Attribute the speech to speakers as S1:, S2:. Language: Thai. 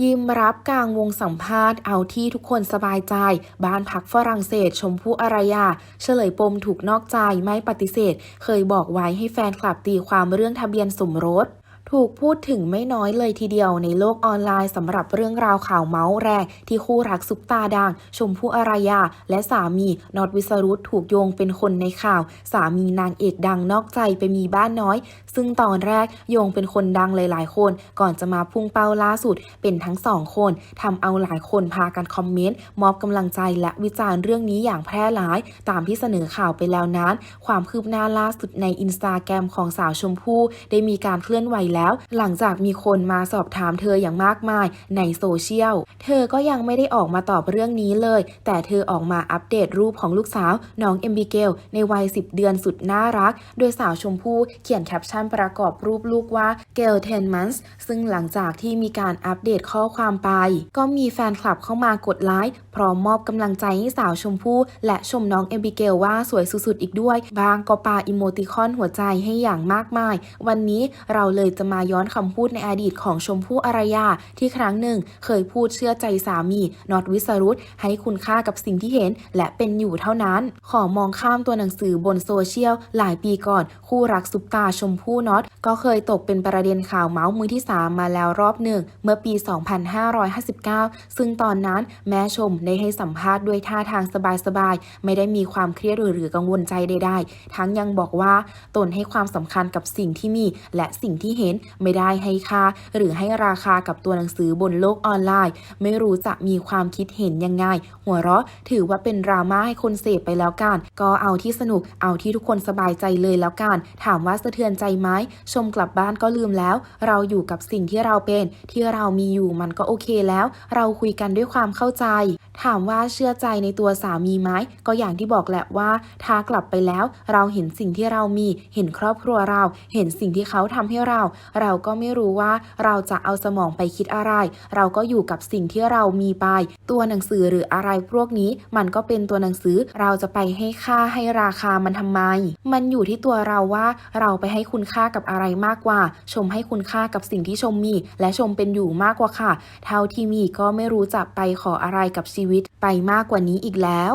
S1: ยิ้มรับกลางวงสัมภาษณ์เอาที่ทุกคนสบายใจ บ้านพักฝรั่งเศสชมพู่อารยา เฉลยปมถูกนอกใจไม่ปฏิเสธ เคยบอกไว้ให้แฟนคลับตีความเรื่องทะเบียนสมรส ถูกพูดถึงไม่น้อยเลยทีเดียวในโลกออนไลน์สำหรับเรื่องราวข่าวเมาส์แรงที่คู่รักซุปตาดัง ชมพู่อารยา และสามีนอตวิสรุตถูกโยงเป็นคนในข่าว สามีนางเอกดังนอกใจไปมีบ้านน้อย ซึ่งตอนแรกโยงเป็นคนดังหลายๆ คน ก่อนจะมาพุ่งเป้าล่าสุด เป็นทั้งสองคนทำเอาหลายคนพากันคอมเมนต์มอบกำลังใจและวิจารณ์เรื่องนี้อย่างแพร่หลาย ตามที่เสนอข่าวไปแล้วนั้น ความคืบหน้าล่าสุดในอินสตาแกรมของสาวชมพู่ได้มีการเคลื่อนไหวแล้ว หลังจากมีคนมาสอบถามเธออย่างมากมายในโซเชียล เธอก็ยังไม่ได้ออกมาตอบเรื่องนี้เลย แต่เธอออกมาอัปเดตรูปของลูกสาวน้องเอมบิเกลในวัย 10 เดือนสุดน่ารัก โดยสาวชมพู่เขียนแคปชั่นประกอบรูปลูกว่าเกลเทนมันส์ซึ่งหลังจากที่มีการอัปเดตข้อความไป ก็มีแฟนคลับเข้ามากดไลค์พร้อมมอบกำลังใจให้สาวชมพู่ และชมน้องเอมบิเกลว่าสวยสุดๆอีกด้วย บางก็ปาอิโมติคอนหัวใจให้อย่างมากมาย วันนี้เราเลยจะมาย้อนคำพูดในอดีตของชมพู่อารยา ที่ครั้งหนึ่งเคยพูดเชื่อใจสามีนอตวิสรุตให้คุณค่ากับสิ่งที่เห็น และเป็นอยู่เท่านั้น ขอมองข้ามตัวหนังสือบนโซเชียลหลายปีก่อน คู่รักซุปตาชมพู่น็อตก็เคยตกเป็นประเด็นข่าวเมาส์มือที่ 3 มาแล้วรอบหนึ่ง เมื่อปี 2559 ซึ่งตอนนั้นแม่ชมได้ให้สัมภาษณ์ด้วยท่าทางสบายๆ ไม่ได้มีความเครียดหรือกังวลใจใดๆ ทั้งยังบอกว่า ตนให้ความสำคัญกับสิ่งที่มี และสิ่งที่เห็นไม่ได้ให้ค่า หรือให้ราคากับตัวหนังสือบนโลกออนไลน์ ไม่รู้จะมีความคิดเห็นยังไง หัวเราะถือว่าเป็นดราม่าให้คนเสพไปแล้วกัน ก็เอาที่สนุกเอาที่ทุกคนสบายใจเลยแล้วกัน ถามว่าสะเทือนใจไหมชมกลับบ้านก็ลืมแล้วเราอยู่กับสิ่งที่เราเป็นที่เรามีอยู่มันก็โอเคแล้ว เราคุยกันด้วยความเข้าใจ ถามว่าเชื่อใจในตัวสามีไหมก็อย่างที่บอกแหละว่าถ้ากลับไปแล้วเราเห็นสิ่งที่เรามี เห็นครอบครัวเรา เห็นสิ่งที่เขาทำให้เรา เราก็ไม่รู้ว่าเราจะเอาสมองไปคิดอะไร เราก็อยู่กับสิ่งที่เรามีไป ตัวหนังสือหรืออะไรพวกนี้ มันก็เป็นตัวหนังสือเราจะไปให้ค่าให้ราคามันทำไม มันอยู่ที่ตัวเราว่าเราไปให้คุณค่ากับอะไรมากกว่า ชมให้คุณค่ากับสิ่งที่ชมมี และชมเป็นอยู่มากกว่าค่ะ เท่าที่มีก็ไม่รู้จะไปขออะไรกับชีวิตไปมากกว่านี้อีกแล้ว